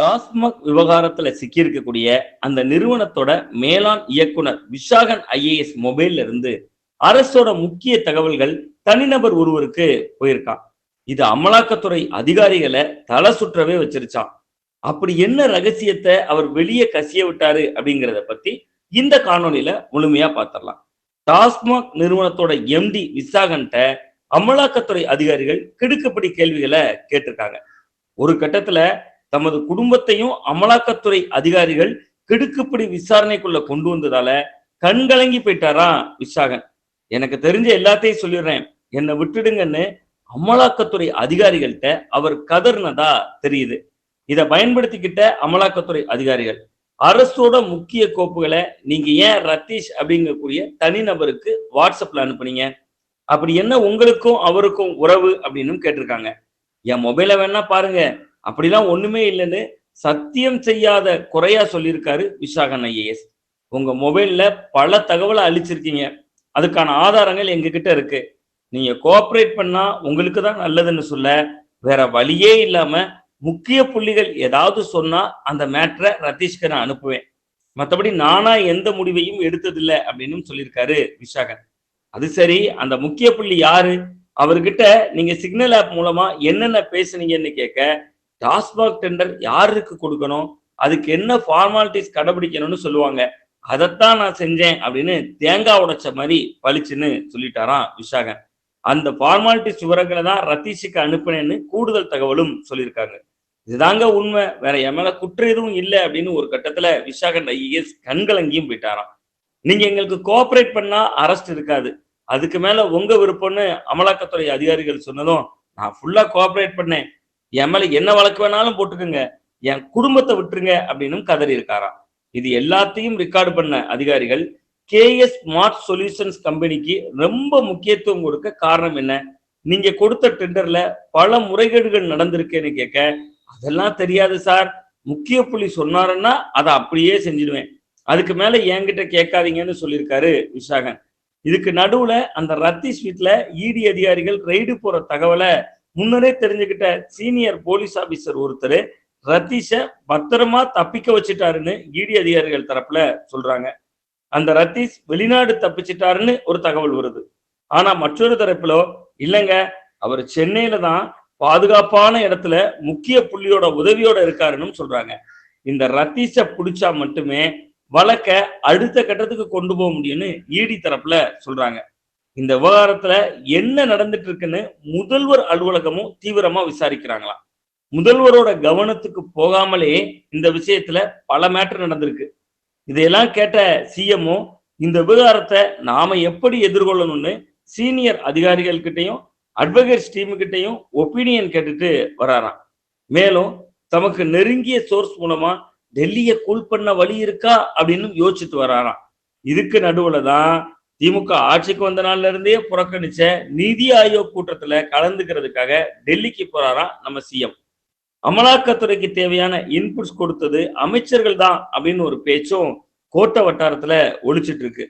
டாஸ்மாக் விவகாரத்துல சிக்கியிருக்கக்கூடிய அந்த நிறுவனத்தோட மேலாண் இயக்குனர் விஷாகன் ஐஏஎஸ் மொபைல்ல இருந்து அரசோட முக்கிய தகவல்கள் தனிநபர் ஒருவருக்கு போயிருக்கான். இது அமலாக்கத்துறை அதிகாரிகளை தலை சுற்றவே வச்சிருச்சான் அப்படி என்ன ரகசியத்தை அவர் வெளியே கசிய விட்டாரு அப்படிங்கிறத பத்தி இந்த காணொலியில முழுமையா பார்த்திடலாம் டாஸ்மாக் நிறுவனத்தோட எம்டி விசாகன்ட்ட அமலாக்கத்துறை அதிகாரிகள் கிடுக்குப்படி கேள்விகளை கேட்டிருக்காங்க. ஒரு கட்டத்துல தமது குடும்பத்தையும் அமலாக்கத்துறை அதிகாரிகள் கிடுக்குப்படி விசாரணைக்குள்ள கொண்டு வந்ததால கண்கலங்கி போயிட்டாரா விசாகன். எனக்கு தெரிஞ்ச எல்லாத்தையும் சொல்லிடுறேன். என்னை விட்டுடுங்கன்னு அமலாக்கத்துறை அதிகாரிகள்கிட்ட அவர் கதர்னதா தெரியுது. இதை பயன்படுத்திக்கிட்ட அமலாக்கத்துறை அதிகாரிகள் அரசோட முக்கிய கோப்புகளை நீங்க ஏன் ரத்தீஷ் அப்படிங்கக்கூடிய தனிநபருக்கு வாட்ஸ்அப்ல அனுப்புனீங்க? அப்படி என்ன உங்களுக்கும் அவருக்கும் உறவு? அப்படின்னு கேட்டிருக்காங்க. என் மொபைல வேணா பாருங்க. அப்படிலாம் ஒண்ணுமே இல்லைன்னு சத்தியம் செய்யாத குறையா சொல்லியிருக்காரு விசாகன் ஐஏஎஸ். உங்க மொபைல்ல பல தகவலை அழிச்சிருக்கீங்க. அதுக்கான ஆதாரங்கள் எங்ககிட்ட இருக்கு. நீங்க கோஆப்ரேட் பண்ணா உங்களுக்கு தான் நல்லதுன்னு சொல்ல வேற வழியே இல்லாம முக்கிய புள்ளிகள் ஏதாவது சொன்னா அந்த மேட்ரை ரத்தீஷ்க்கு நான் அனுப்புவேன். மற்றபடி நானா எந்த முடிவையும் எடுத்ததில்லை அப்படின்னு சொல்லியிருக்காரு விஷாகன் அது சரி அந்த முக்கிய புள்ளி யாரு? அவர்கிட்ட நீங்க சிக்னல் ஆப் மூலமா என்னென்ன பேசுனீங்கன்னு கேட்க டாஸ்மாக் டெண்டர் யாருக்கு கொடுக்கணும்? அதுக்கு என்ன ஃபார்மாலிட்டிஸ் கடைபிடிக்கணும்னு சொல்லுவாங்க. அதைத்தான் நான் செஞ்சேன் அப்படின்னு தேங்காய் உடைச்ச மாதிரி பளிச்சுன்னு சொல்லிட்டாராம் விஷாகன் அந்த ஃபார்மாலிட்டிஸ் விவரங்களை தான் ரத்தீஷுக்கு அனுப்பினேன்னு கூடுதல் தகவலும் சொல்லியிருக்காங்க. இதுதாங்க உண்மை. வேற என் மேல குற்றம் எதுவும் இல்லை அப்படின்னு ஒரு கட்டத்துல விசாகன் ஐஏஎஸ் கண்கலங்கியும் போயிட்டாராம். நீங்க எங்களுக்கு கோஆபரேட் பண்ணா அரெஸ்ட் இருக்காது. அதுக்கு மேல உங்க விருப்பம்னு அமலாக்கத்துறை அதிகாரிகள் சொன்னதும் நான் ஃபுல்லா கோஆபரேட் பண்ணேன். என் மேல என்ன வழக்கு வேணாலும் போட்டுக்கோங்க. என் குடும்பத்தை விட்டுருங்க அப்படின்னு கதறி இருக்காராம். இது எல்லாத்தையும் ரெக்கார்டு பண்ண அதிகாரிகள் கேஎஸ் ஸ்மார்ட் சொல்யூஷன்ஸ் கம்பெனிக்கு ரொம்ப முக்கியத்துவம் கொடுக்க காரணம் என்ன? நீங்க கொடுத்த டெண்டர்ல பல முறைகேடுகள் நடந்திருக்கேன்னு கேட்க அதெல்லாம் தெரியாது சார். முக்கிய புள்ளி சொன்னாருன்னா அதை அப்படியே செஞ்சிடுவேன். அதுக்கு மேல என்கிட்ட கேட்காதீங்கன்னு சொல்லியிருக்காரு விஷாகன் இதுக்கு நடுவுல அந்த ரத்தி ஸ்வீட்ல இடி அதிகாரிகள் ரெய்டு போற தகவலை முன்னரே தெரிஞ்சுக்கிட்ட சீனியர் போலீஸ் ஆபீசர் ஒருத்தர் ரத்தீஷ பத்திரமா தப்பிக்க வச்சுட்டாருன்னு இடி அதிகாரிகள் தரப்புல சொல்றாங்க. அந்த ரத்தீஷ் வெளிநாடு தப்பிச்சிட்டாருன்னு ஒரு தகவல் வருது. ஆனா மற்றொரு தரப்புல இல்லைங்க அவர் சென்னையில தான் பாதுகாப்பான இடத்துல முக்கிய புள்ளியோட உதவியோட இருக்காருன்னு சொல்றாங்க. இந்த ரத்தீஷ பிடிச்சா மட்டுமே வழக்க அடுத்த கட்டத்துக்கு கொண்டு போக முடியும்னு ஈடி தரப்புல சொல்றாங்க. இந்த விவகாரத்துல என்ன நடந்துட்டு இருக்குன்னு முதல்வர் அலுவலகமும் தீவிரமா விசாரிக்கிறாங்களாம் முதல்வரோட கவனத்துக்கு போகாமலே இந்த விஷயத்துல பல மேட்டர் நடந்திருக்கு. இதையெல்லாம் கேட்ட சிஎம்ஓ இந்த விவகாரத்தை நாம எப்படி எதிர்கொள்ளணும்னு சீனியர் அதிகாரிகள் கிட்டையும் அட்வொகேட்ஸ் டீமு கிட்டையும் ஒப்பீனியன் கேட்டுட்டு வராராம். மேலும் தமக்கு நெருங்கிய சோர்ஸ் மூலமா டெல்லியை கூல் பண்ண வழி இருக்கா அப்படின்னு யோசிச்சுட்டு வராராம். இதுக்கு நடுவுல தான் திமுக ஆட்சிக்கு வந்த நாள்ல இருந்தே புறக்கணிச்ச நிதி ஆயோக் கூட்டத்துல கலந்துக்கிறதுக்காக டெல்லிக்கு போறாராம் நம்ம சிஎம் அமலாக்கத்துறைக்கு தேவையான இன்புட்ஸ் கொடுத்தது அமைச்சர்கள் தான் அப்படின்னு ஒரு பேச்சும் கோட்டை வட்டாரத்துல ஒழிச்சிட்டு இருக்கு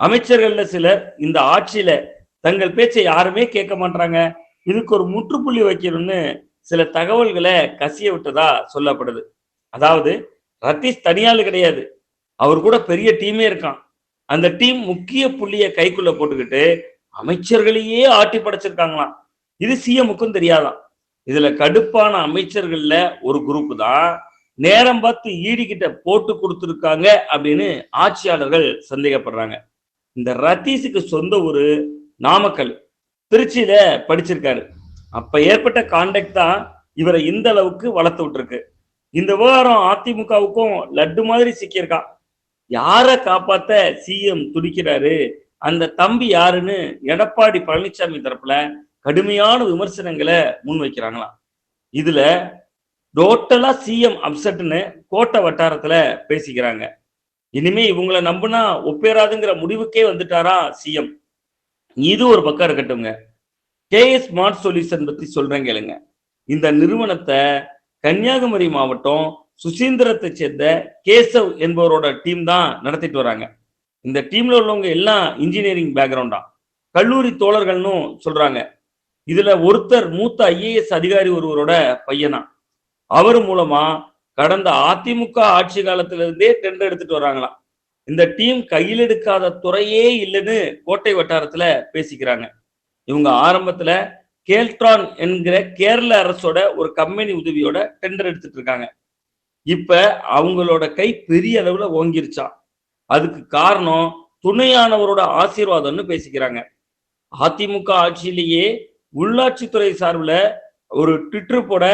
அமைச்சர்கள்ல சிலர் இந்த ஆட்சியில தங்கள் பேச்சை யாருமே கேட்க மாட்டாங்க இதுக்கு ஒரு முற்றுப்புள்ளி வைக்கணும்னு சில தகவல்களை கசிய விட்டதா சொல்லப்படுது. அதாவது ரத்தீஷ் தனியாள் கிடையாது. அவர் கூட பெரிய டீமே இருக்கான். அந்த டீம் முக்கிய புள்ளிய கைக்குள்ள போட்டுக்கிட்டு அமைச்சர்களையே ஆட்டி படைச்சிருக்காங்களாம். இது சிஎமுக்கும் தெரியாதான் இதுல கடுப்பான அமைச்சர்கள்ல ஒரு குரூப் தான் நேரம் பார்த்து ஈடி கிட்ட போட்டு கொடுத்துருக்காங்க அப்படின்னு ஆட்சியாளர்கள் சந்தேகப்படுறாங்க. இந்த ரத்தீஷுக்கு சொந்த ஒரு நாமக்கல் திருச்சியில படிச்சிருக்காரு. அப்ப ஏற்பட்ட கான்டாக்ட் தான் இவரை இந்த அளவுக்கு வளர்த்து விட்டுருக்கு. இந்த விவகாரம் அதிமுகவுக்கும் லட்டு மாதிரி சிக்கியிருக்கான். யாரை காப்பாத்த சிஎம் துடிக்கிறாரு? அந்த தம்பி யாருன்னு எடப்பாடி பழனிசாமி தரப்புல கடுமையான விமர்சனங்களை முன் வைக்கிறாங்களாம். இதுல டோட்டலா சிஎம் அப்செட்னு கோட்டை வட்டாரத்துல பேசிக்கிறாங்க. இனிமே இவங்களை நம்புனா ஒப்பேராதுங்கிற முடிவுக்கே வந்துட்டாரா சிஎம் இது ஒரு பக்கம் இருக்கட்டும்ங்க. கேஎஸ் ஸ்மார்ட் சொல்யூஷன் பத்தி சொல்றேன் கேளுங்க. இந்த நிறுவனத்தை கன்னியாகுமரி மாவட்டம் சுசீந்திரத்தை சேர்ந்த கேசவ் என்பவரோட டீம் தான் நடத்திட்டு வராங்க. இந்த டீம்ல உள்ளவங்க எல்லாம் இன்ஜினியரிங் பேக்ரவுண்டா கல்லூரி தோழர்கள்னு சொல்றாங்க. இதுல ஒருத்தர் மூத்த ஐஏஎஸ் அதிகாரி ஒருவரோட பையனா. அவர் மூலமா கடந்த அதிமுக ஆட்சி காலத்திலிருந்தே டெண்டர் எடுத்துட்டு வராங்களாம். இந்த டீம் கையில் எடுக்காத துறையே இல்லைன்னு கோட்டை வட்டாரத்துல பேசிக்கிறாங்க. இவங்க ஆரம்பத்துல கேல்ட்ரான் என்கிற கேரள அரசோட ஒரு கம்பெனி உதவியோட டெண்டர் எடுத்துட்டு இருக்காங்க. இப்ப அவங்களோட கை பெரிய அளவுல ஓங்கிருச்சா? அதுக்கு காரணம் துணையானவரோட ஆசீர்வாதம்னு பேசிக்கிறாங்க. அதிமுக ஆட்சியிலேயே உள்ளாட்சித்துறை சார்பில் ஒரு ட்விட்டர் போட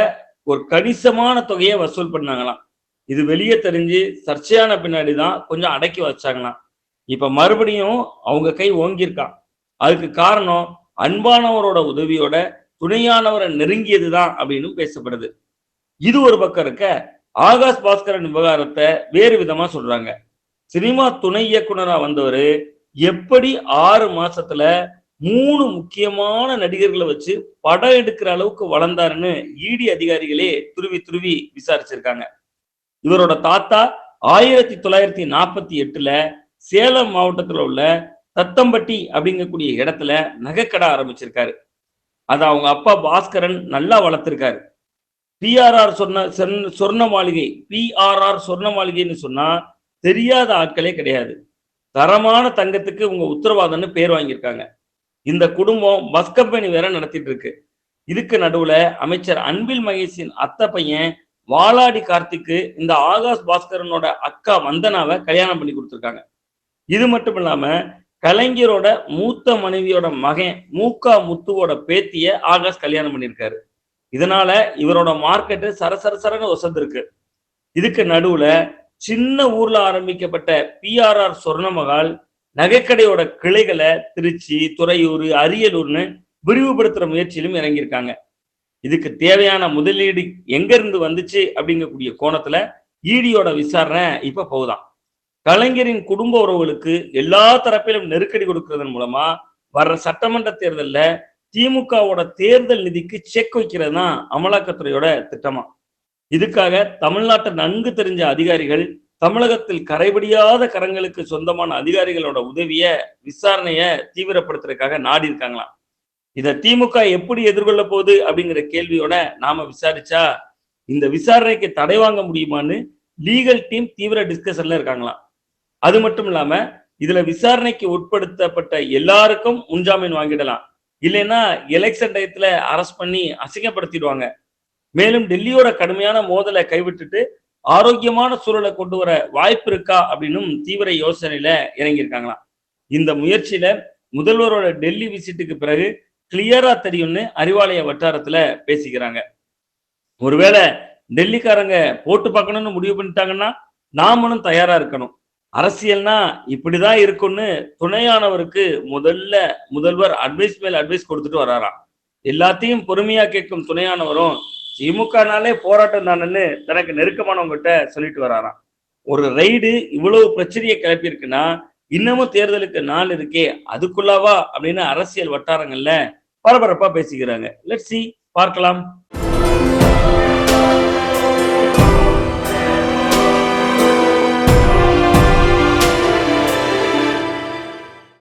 ஒரு கணிசமான தொகையை வசூல் பண்ணாங்களாம். இது வெளியே தெரிஞ்சு சர்ச்சையான பின்னாடி தான் கொஞ்சம் அடக்கி வச்சாங்களாம். இப்ப மறுபடியும் அவங்க கை ஓங்கியிருக்கான் அதுக்கு காரணம் அன்பானவரோட உதவியோட துணையானவரை நெருங்கியது தான் அப்படின்னு பேசப்படுது. இது ஒரு பக்கம் இருக்க ஆகாஷ் பாஸ்கரன் விவகாரத்தை வேறு விதமா சொல்றாங்க. சினிமா துணை இயக்குனரா வந்தவர் எப்படி ஆறு மாசத்துல மூணு முக்கியமான நடிகர்களை வச்சு படம் எடுக்கிற அளவுக்கு வளர்ந்தாருன்னு இடி அதிகாரிகளே துருவி துருவி விசாரிச்சிருக்காங்க. இவரோட தாத்தா ஆயிரத்தி தொள்ளாயிரத்தி நாற்பத்தி எட்டுல சேலம் மாவட்டத்துல உள்ள தத்தம்பட்டி அப்படிங்கக்கூடிய இடத்துல நகைக்கடை ஆரம்பிச்சிருக்காரு. அதை அவங்க அப்பா பாஸ்கரன் நல்லா வளர்த்திருக்காரு. பிஆர்ஆர் சொன்ன சொன்ன- சொர்ண மாளிகை பிஆர்ஆர் சொர்ண மாளிகைன்னு சொன்னா தெரியாத ஆட்களே கிடையாது. தரமான தங்கத்துக்கு உங்க உத்தரவாதம்னு பேர் வாங்கியிருக்காங்க. இந்த குடும்பம் பஸ் கம்பெனி வேற நடத்திட்டு இருக்கு இதுக்கு நடுவுல அமைச்சர் அன்பில் மகேஷின் அத்தை பையன் வாலாடி கார்த்திக்கு இந்த ஆகாஷ் பாஸ்கரனோட அக்கா வந்தனாவை கல்யாணம் பண்ணி கொடுத்துருக்காங்க. இது மட்டும் இல்லாம கலைஞரோட மூத்த மனைவியோட மகன் மூக்கா முத்துவோட பேத்திய ஆகாஷ் கல்யாணம் பண்ணியிருக்காரு. இதனால இவரோட மார்க்கெட்டு சரசர சரன்னு ஒசந்திருக்கு. இதுக்கு நடுவுல சின்ன ஊர்ல ஆரம்பிக்கப்பட்ட பிஆர்ஆர் சொர்ணமகால் நகைக்கடையோட கிளைகளை திருச்சி துறையூர் அரியலூர்னு விரிவுபடுத்துற முயற்சியிலும் இறங்கியிருக்காங்க. இதுக்கு தேவையான முதலீடு எங்க இருந்து வந்துச்சு அப்படிங்கக்கூடிய கோணத்துல ஈடியோட விசாரணை இப்ப போகுதாம் கலைஞரின் குடும்ப உறவுகளுக்கு எல்லா தரப்பிலும் நெருக்கடி கொடுக்கறதன் மூலமா வர்ற சட்டமன்ற தேர்தல்ல திமுகவோட தேர்தல் நிதிக்கு செக் வைக்கிறது தான் அமலாக்கத்துறையோட திட்டமா? இதுக்காக தமிழ்நாட்டை நன்கு தெரிஞ்ச அதிகாரிகள் தமிழகத்தில் கரைபடியாத கரங்களுக்கு சொந்தமான அதிகாரிகளோட உதவிய விசாரணைய தீவிரப்படுத்துறதுக்காக நாடி இருக்காங்களாம் இத திமுக எப்படி எதிர்கொள்ள போகுது அப்படிங்கிற கேள்வியோட நாம விசாரிச்சா இந்த விசாரணைக்கு தடை வாங்க முடியுமான்னு லீகல் டீம் தீவிர டிஸ்கஷன்ல இருக்காங்களாம் அது மட்டும் இல்லாம இதுல விசாரணைக்கு உட்படுத்தப்பட்ட எல்லாருக்கும் முன்ஜாமீன் வாங்கிடலாம். இல்லைன்னா எலெக்ஷன் டயத்துல அரெஸ்ட் பண்ணி அசிங்கப்படுத்திடுவாங்க. மேலும் டெல்லியோட கடுமையான மோதலை கைவிட்டுட்டு ஆரோக்கியமான சூழலை கொண்டு வர வாய்ப்பு இருக்கா அப்படின்னும் தீவிர யோசனையில இறங்கியிருக்காங்களாம். இந்த முயற்சியில முதல்வரோட டெல்லி விசிட்டுக்கு பிறகு கிளியரா தெரியும்னு அறிவாலய வட்டாரத்துல பேசிக்கிறாங்க. ஒருவேளை டெல்லிக்காரங்க போட்டு பார்க்கணும்னு முடிவு பண்ணிட்டாங்கன்னா நாமளும் தயாரா இருக்கணும். அரசியல்னா இப்படிதான் இருக்கும்னு துணையானவருக்கு முதல்ல முதல்வர் அட்வைஸ் மேல் அட்வைஸ் கொடுத்துட்டு வராராம். எல்லாத்தையும் பொறுமையா கேட்கும் துணையானவரும் திமுகனாலே போராட்டம் தானேன்னு தனக்கு நெருக்கமானவங்ககிட்ட சொல்லிட்டு வராராம். ஒரு ரைடு இவ்வளவு பிரச்சனையை கிளப்பியிருக்குன்னா இன்னமும் தேர்தலுக்கு நாள் இருக்கே அதுக்குள்ளாவா அப்படின்னு அரசியல் வட்டாரங்கள்ல பரபரப்பா பேசிக்கிறாங்க. லெட் சி பார்க்கலாம்.